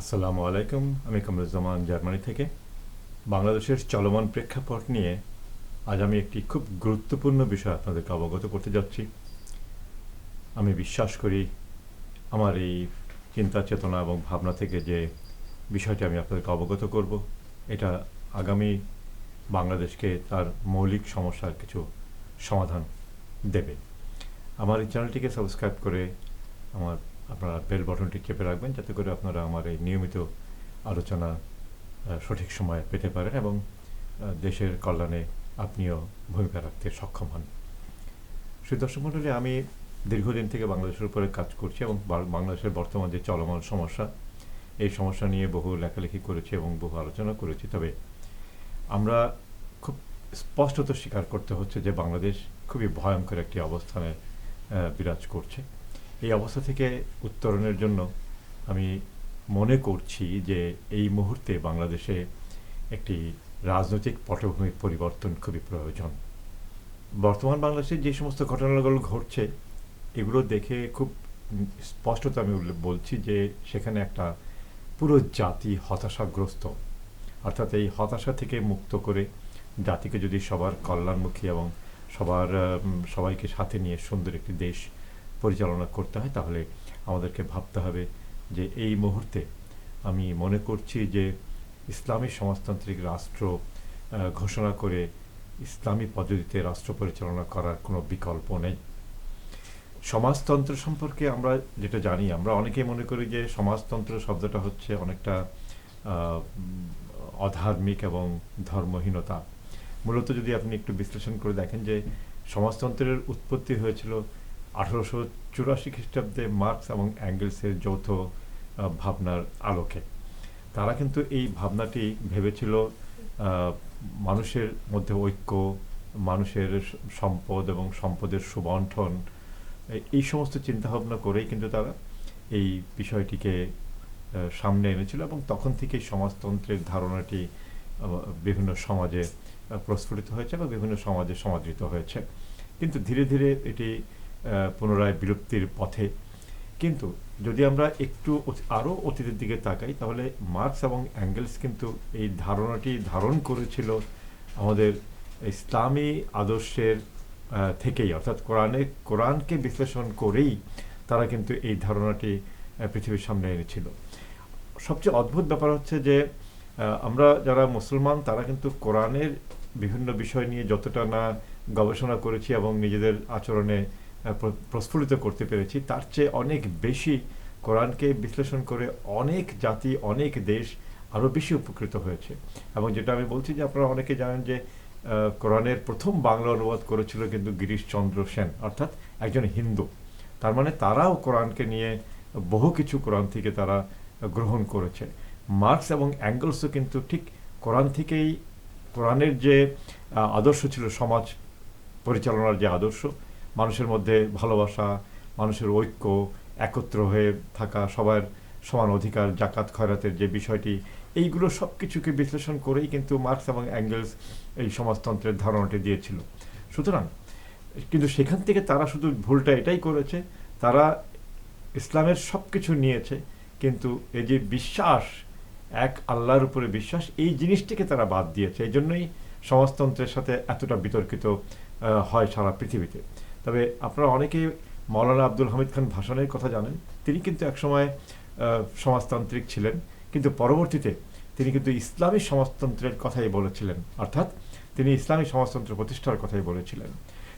আসসালামু আলাইকুম। আমি কামরুজ্জামান জার্মানি থেকে। বাংলাদেশের চলমান প্রেক্ষাপট নিয়ে আজ আমি একটি খুব গুরুত্বপূর্ণ বিষয় আপনাদেরকে অবগত করতে যাচ্ছি। আমি বিশ্বাস করি আমার এই চিন্তা, চেতনা এবং ভাবনা থেকে যে বিষয়টি আমি আপনাদেরকে অবগত করব, এটা আগামী বাংলাদেশকে তার মৌলিক সমস্যার কিছু সমাধান দেবে। আমার এই চ্যানেলটিকে সাবস্ক্রাইব করে আমার আপনারা বেল বাটনটি চেপে রাখবেন যাতে করে আপনারা আমার এই নিয়মিত আলোচনা সঠিক সময়ে পেতে পারেন এবং দেশের কল্যাণে আপনিও ভূমিকা রাখতে সক্ষম হন। সুদর্শক মণ্ডলী, আমি দীর্ঘদিন থেকে বাংলাদেশের উপরে কাজ করছি এবং বাংলাদেশের বর্তমান যে চলমান সমস্যা, এই সমস্যা নিয়ে বহু লেখালেখি করেছি এবং বহু আলোচনা করেছি। তবে আমরা খুব স্পষ্টত স্বীকার করতে হচ্ছে যে, বাংলাদেশ খুবই ভয়ঙ্কর একটি অবস্থানে বিরাজ করছে। এই অবস্থা থেকে উত্তরণের জন্য আমি মনে করছি যে এই মুহূর্তে বাংলাদেশে একটি রাজনৈতিক পটভূমির পরিবর্তন খুবই প্রয়োজন। বর্তমান বাংলাদেশে যে সমস্ত ঘটনাগুলো ঘটছে, এগুলো দেখে খুব স্পষ্টত আমি উল্লেখ বলছি যে সেখানে একটা পুরো জাতি হতাশাগ্রস্ত। অর্থাৎ এই হতাশা থেকে মুক্ত করে জাতিকে যদি সবার কল্যাণমুখী এবং সবার সবাইকে সাথে নিয়ে সুন্দর একটি দেশ পরিচালনা করতে হয়, তাহলে আমাদেরকে ভাবতে হবে যে এই মুহূর্তে আমি মনে করছি যে ইসলামী সমাজতান্ত্রিক রাষ্ট্র ঘোষণা করে ইসলামী পদ্ধতিতে রাষ্ট্র পরিচালনা করার কোনো বিকল্প নেই। সমাজতন্ত্র সম্পর্কে আমরা যেটা জানি, আমরা অনেকেই মনে করি যে সমাজতন্ত্র শব্দটা হচ্ছে অনেকটা অধার্মিক এবং ধর্মহীনতা। মূলত যদি আপনি একটু বিশ্লেষণ করে দেখেন যে সমাজতন্ত্রের উৎপত্তি হয়েছিল আঠারোশো চুরাশি খ্রিস্টাব্দে মার্কস এবং অ্যাঙ্গেলসের যৌথ ভাবনার আলোকে। তারা কিন্তু এই ভাবনাটি ভেবেছিল মানুষের মধ্যে ঐক্য, মানুষের সম্পদ এবং সম্পদের সুবন্ঠন এই সমস্ত চিন্তাভাবনা করেই কিন্তু তারা এই বিষয়টিকে সামনে এনেছিল এবং তখন থেকেই সমাজতন্ত্রের ধারণাটি বিভিন্ন সমাজে প্রস্ফুটিত হয়েছে এবং বিভিন্ন সমাজে সমাদৃত হয়েছে। কিন্তু ধীরে ধীরে এটি পুনরায় বিলুপ্তির পথে। কিন্তু যদি আমরা একটু আরও অতীতের দিকে তাকাই, তাহলে মার্কস এবং অ্যাঙ্গেলস কিন্তু এই ধারণাটি ধারণ করেছিল আমাদের ইসলামী আদর্শের থেকেই। অর্থাৎ কোরআনে, কোরআনকে বিশ্লেষণ করেই তারা কিন্তু এই ধারণাটি পৃথিবীর সামনে এনেছিল। সবচেয়ে অদ্ভুত ব্যাপার হচ্ছে যে আমরা যারা মুসলমান, তারা কিন্তু কোরআনের বিভিন্ন বিষয় নিয়ে যতটা না গবেষণা করেছি এবং নিজেদের আচরণে আহ, প্র- প্রস্ফুটিত করতে পেরেছি। তার চেয়ে অনেক বেশি কোরআনকে বিশ্লেষণ করে অনেক জাতি অনেক দেশ আরও বেশি উপকৃত হয়েছে। এবং যেটা আমি বলছি যে আপনারা অনেকে জানেন যে কোরআনের প্রথম বাংলা অনুবাদ করেছিল কিন্তু গিরিশচন্দ্র সেন অর্থাৎ একজন হিন্দু। তার মানে তারাও কোরআনকে নিয়ে বহু কিছু কোরআন থেকে তারা গ্রহণ করেছে। মার্কস এবং অ্যাঙ্গেলসও কিন্তু ঠিক কোরআন থেকেই কোরআনের যে আদর্শ ছিল সমাজ পরিচালনার যে আদর্শ মানুষের মধ্যে ভালোবাসা, মানুষের ঐক্য, একত্র হয়ে থাকা, সবার সমান অধিকার, জাকাত, খয়রাতের যে বিষয়টি, এইগুলো সব কিছুকে বিশ্লেষণ করেই কিন্তু মার্কস এবং অ্যাঙ্গেলস এই সমাজতন্ত্রের ধারণাটি দিয়েছিল। সুতরাং, কিন্তু সেখান থেকে তারা শুধু ভুলটা এটাই করেছে, তারা ইসলামের সব কিছু নিয়েছে, কিন্তু এই যে বিশ্বাস, এক আল্লাহর উপরে বিশ্বাস, এই জিনিসটিকে তারা বাদ দিয়েছে। এই জন্যই সমাজতন্ত্রের সাথে এতটা বিতর্কিত হয় সারা পৃথিবীতে। তবে আপনারা অনেকেই মৌলানা আব্দুল হামিদ খান ভাষণের কথা জানেন। তিনি কিন্তু একসময় সমাজতান্ত্রিক ছিলেন। কিন্তু পরবর্তীতে তিনি কিন্তু ইসলামী সমাজতন্ত্রের কথাই বলেছিলেন। অর্থাৎ তিনি ইসলামী সমাজতন্ত্র প্রতিষ্ঠার কথাই বলেছিলেন।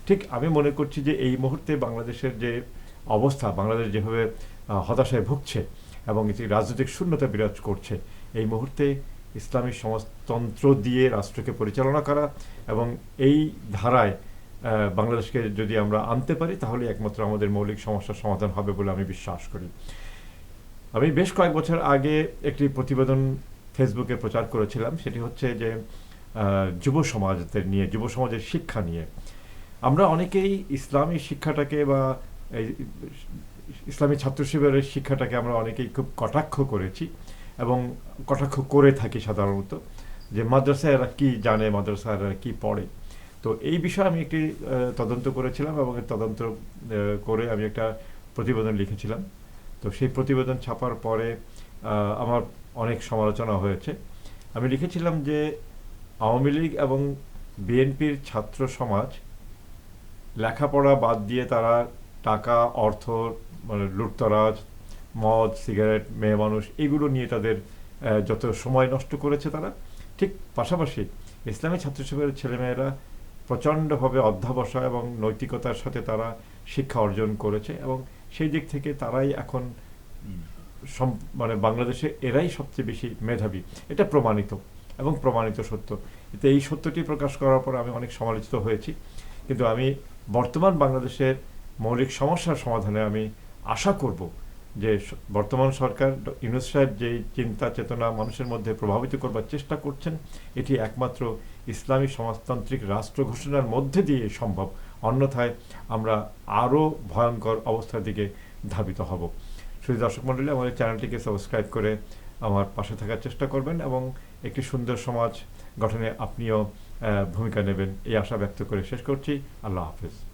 ঠিক আমি মনে করছি যে এই মুহূর্তে বাংলাদেশের যে অবস্থা, বাংলাদেশ যেভাবে হতাশায় ভুগছে এবং এটি রাজনৈতিক শূন্যতা বিরাজ করছে, এই মুহূর্তে ইসলামী সমাজতন্ত্র দিয়ে রাষ্ট্রকে পরিচালনা করা এবং এই ধারায় বাংলাদেশকে যদি আমরা আনতে পারি, তাহলে একমাত্র আমাদের মৌলিক সমস্যার সমাধান হবে বলে আমি বিশ্বাস করি। আমি বেশ কয়েক বছর আগে একটি প্রতিবেদন ফেসবুকে প্রচার করেছিলাম, সেটি হচ্ছে যে যুব সমাজদের নিয়ে, যুব সমাজের শিক্ষা নিয়ে। আমরা অনেকেই ইসলামী শিক্ষাটাকে বা ইসলামী ছাত্র শিবিরের শিক্ষাটাকে আমরা অনেকেই খুব কটাক্ষ করেছি এবং কটাক্ষ করে থাকি সাধারণত, যে মাদ্রাসায় এরা কী জানে, মাদ্রাসায় এরা কী পড়ে। তো এই বিষয়ে আমি একটি তদন্ত করেছিলাম এবং তদন্ত করে আমি একটা প্রতিবেদন লিখেছিলাম। তো সেই প্রতিবেদন ছাপার পরে আমার অনেক সমালোচনা হয়েছে। আমি লিখেছিলাম যে আওয়ামী লীগ এবং বিএনপির ছাত্র সমাজ লেখাপড়া বাদ দিয়ে তারা টাকা, অর্থ মানে লুটতরাজ, মদ, সিগারেট, মেয়ে মানুষ এগুলো নিয়ে তাদের যত সময় নষ্ট করেছে তারা, ঠিক পাশাপাশি ইসলামী ছাত্রসভার ছেলেমেয়েরা প্রচণ্ডভাবে অধ্যাবসায় এবং নৈতিকতার সাথে তারা শিক্ষা অর্জন করেছে এবং সেই দিক থেকে তারাই এখন মানে বাংলাদেশে এরাই সবচেয়ে বেশি মেধাবী। এটা প্রমাণিত এবং প্রমাণিত সত্য। এতে এই সত্যটি প্রকাশ করার পর আমি অনেক সমালোচিত হয়েছি। কিন্তু আমি বর্তমান বাংলাদেশের মৌলিক সমস্যার সমাধানে আমি আশা করব যে বর্তমান সরকার ইউনুস সাহেব যে চিন্তা, চেতনা মানুষের মধ্যে প্রভাবিত করবার চেষ্টা করছেন, এটি একমাত্র ইসলামী সমাজতান্ত্রিক রাষ্ট্র ঘোষণার মধ্যে দিয়ে সম্ভব। অন্যথায় আমরা আরও ভয়ঙ্কর অবস্থার দিকে ধাবিত হব। শুধু দর্শক মণ্ডলী, আমাদের চ্যানেলটিকে সাবস্ক্রাইব করে আমার পাশে থাকার চেষ্টা করবেন এবং একটি সুন্দর সমাজ গঠনে আপনিও ভূমিকা নেবেন, এই আশা ব্যক্ত করে শেষ করছি। আল্লাহ হাফেজ।